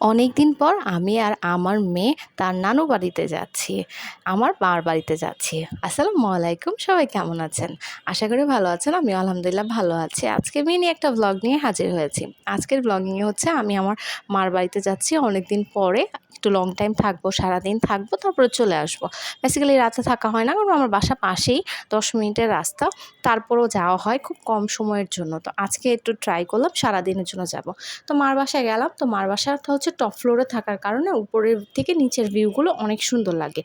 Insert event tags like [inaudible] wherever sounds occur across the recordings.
অনেক দিন পর আমি আর আমার মেয়ে তার নানু বাড়িতে যাচ্ছি, আমার মার বাড়িতে যাচ্ছি। আসসালামু আলাইকুম, সবাই কেমন আছেন? আশা করি ভালো আছেন আমি আলহামদুলিল্লাহ ভালো আছি। আজকে মিনি একটা ব্লগ নিয়ে হাজির হয়েছি। আজকের ব্লগিংয়ে হচ্ছে আমি আমার মার বাড়িতে যাচ্ছি অনেক দিন পরে একটু লং টাইম থাকব, সারাদিন থাকব, তারপরে চলে আসব। বেসিক্যালি রাতে থাকা হয় না, কারণ আমার বাসা পাশেই, দশ মিনিটের রাস্তা। তারপরেও যাওয়া হয় খুব কম সময়ের জন্য। তো আজকে একটু ট্রাই করলাম, সারাদিনের জন্য যাব। তো মার বাসায় গেলাম, তো মার বাসাটা হচ্ছে টপ ফ্লোরে থাকার কারণে উপরের থেকে নিচের ভিউগুলো অনেক সুন্দর লাগে।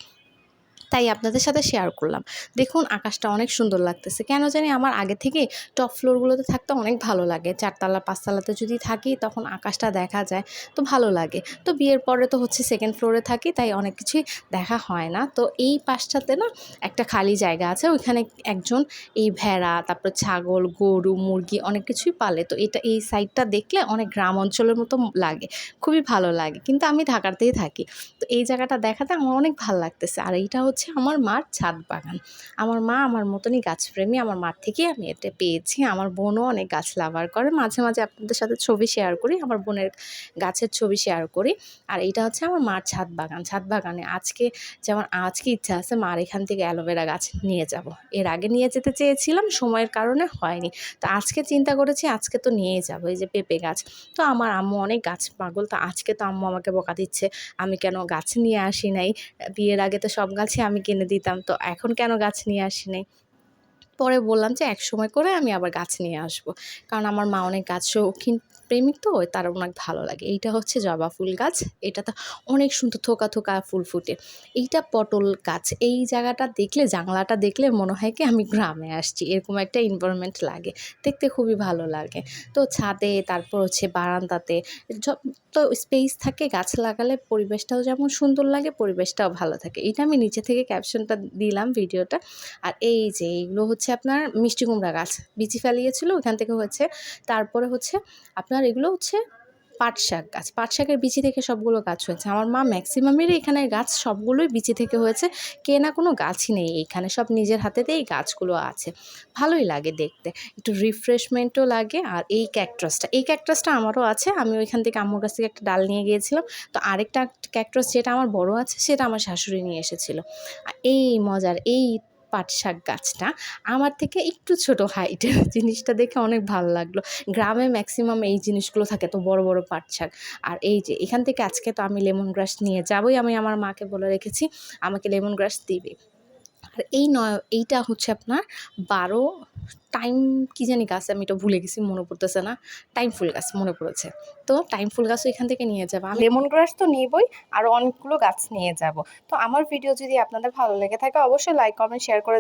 তাই আপনাদের সাথে শেয়ার করলাম। দেখুন, আকাশটা অনেক সুন্দর লাগতেছে। কেন জানি আমার আগে থেকে টপ ফ্লোরগুলোতে থাকতে অনেক ভালো লাগে। চারতলা, পাঁচতলাতে যদি থাকি, তখন আকাশটা দেখা যায়, তো ভালো লাগে। তো বিয়ের পরে তো হচ্ছে সেকেন্ড ফ্লোরে থাকি, তাই অনেক কিছুই দেখা হয় না। তো এই পাশটাতে না একটা খালি জায়গা আছে, ওইখানে একজন এই ভেড়া, তারপর ছাগল, গরু, মুরগি অনেক কিছুই পালে। তো এটা, এই সাইডটা দেখলে অনেক গ্রাম অঞ্চলের মতো লাগে, খুবই ভালো লাগে। কিন্তু আমি ঢাকাতেই থাকি। তো এই জায়গাটা দেখাতে আমার অনেক ভালো লাগতেছে। আর এইটা হচ্ছে আমার মার ছাদ বাগান। আমার মা আমার মতনই গাছপ্রেমী, আমার মার থেকেই আমি এটা পেয়েছি। আমার বোনও অনেক গাছ লাভার করে। মাঝে মাঝে আপনাদের সাথে ছবি শেয়ার করি, আমার বোনের গাছের ছবি শেয়ার করি। আর এটা হচ্ছে আমার মার ছাদ বাগান। ছাদ বাগানে আজকে যেমন আজকে ইচ্ছা আছে, মার এখান থেকে অ্যালোভেরা গাছ নিয়ে যাব। এর আগে নিয়ে যেতে চেয়েছিলাম, সময়ের কারণে হয়নি। তো আজকে চিন্তা করেছি আজকে তো নিয়ে যাব, এই যে পেঁপে গাছ। তো আমার আম্মু অনেক গাছ পাগল, তো আজকে তো আম্মু আমাকে বকা দিচ্ছে, আমি কেন গাছ নিয়ে আসি নাই? বিয়ের আগে তো সব গাছই আমি কিনে দিতাম। তো এখন কেন গাছ নিয়ে আসি নাই? পরে বললাম যে, এক সময় করে আমি আবার গাছ নিয়ে আসব। কারণ আমার মা অনেক গাছ শৌখিন প্রেমিক তো তার অনেক ভালো লাগে। এইটা হচ্ছে জবা ফুল গাছ। এটা তো অনেক সুন্দর থোকা থোকা ফুল ফুটে। এইটা পটল গাছ। এই জায়গাটা দেখলে, জানলাটা দেখলে মনে হয় কি আমি গ্রামে আসছি। এরকম একটা এনভায়রনমেন্ট লাগে। দেখতে খুবই ভালো লাগে। তো ছাদে, তারপর হচ্ছে বারান্দাতে তো স্পেস থাকে, গাছ লাগালে পরিবেশটাও যেমন সুন্দর লাগে, পরিবেশটাও ভালো থাকে। এটা আমি নিচে থেকে ক্যাপশনটা দিলাম ভিডিওটা। আর এই যে, এইগুলো হচ্ছে আপনার মিষ্টি কুমড়া গাছ। বিচি ফেলিয়েছিল, ওখান থেকে হচ্ছে, তারপরে হচ্ছে আপনার এগুলো হচ্ছে পাট শাক গাছ। পাট শাকের বিচি থেকে সবগুলো গাছ হয়েছে। আমার মা ম্যাক্সিমামেরই এখানে গাছ সবগুলোই বিচি থেকে হয়েছে। কে না কোনো গাছই নেই এখানে, সব নিজের হাতেতেই গাছগুলো আছে। ভালোই লাগে দেখতে। একটু রিফ্রেশমেন্টও লাগে। আর এই ক্যাকটাসটা এই ক্যাকটাসটা আমারও আছে। আমি ওইখান থেকে আম্মুর কাছ থেকে একটা ডাল নিয়ে গিয়েছিলাম। তো আরেকটা ক্যাকটাস যেটা আমার বড় আছে, সেটা আমার শাশুড়ি নিয়ে এসেছিল। এই মজার, এই পাট শাক গাছটা আমার থেকে একটু ছোট হাইটের [laughs] জিনিসটা দেখে অনেক ভালো লাগল। গ্রামে ম্যাক্সিমাম এই জিনিসগুলো থাকে তো বড় বড় পাট শাক আর এই যে এখান থেকে আজকে তো আমি লেমন গ্রাস নিয়ে যাবই, আমি আমার মাকে বলে রেখেছি, আমাকে লেমন গ্রাস দিবে। আর এই নয়, এইটা হচ্ছে আপনার বারো টাইম কী জানি গাছ, আমি এটা ভুলে গেছি, মনে পড়তেছে না। টাইম ফুল গাছ, মনে পড়েছে। তো টাইম ফুল গাছও এখান থেকে নিয়ে যাব। লেমন গ্রাস তো নিবই, আর অনেকগুলো গাছ নিয়ে যাব। তো আমার ভিডিও যদি আপনাদের ভালো লেগে থাকে, অবশ্যই লাইক কমেন্ট শেয়ার করে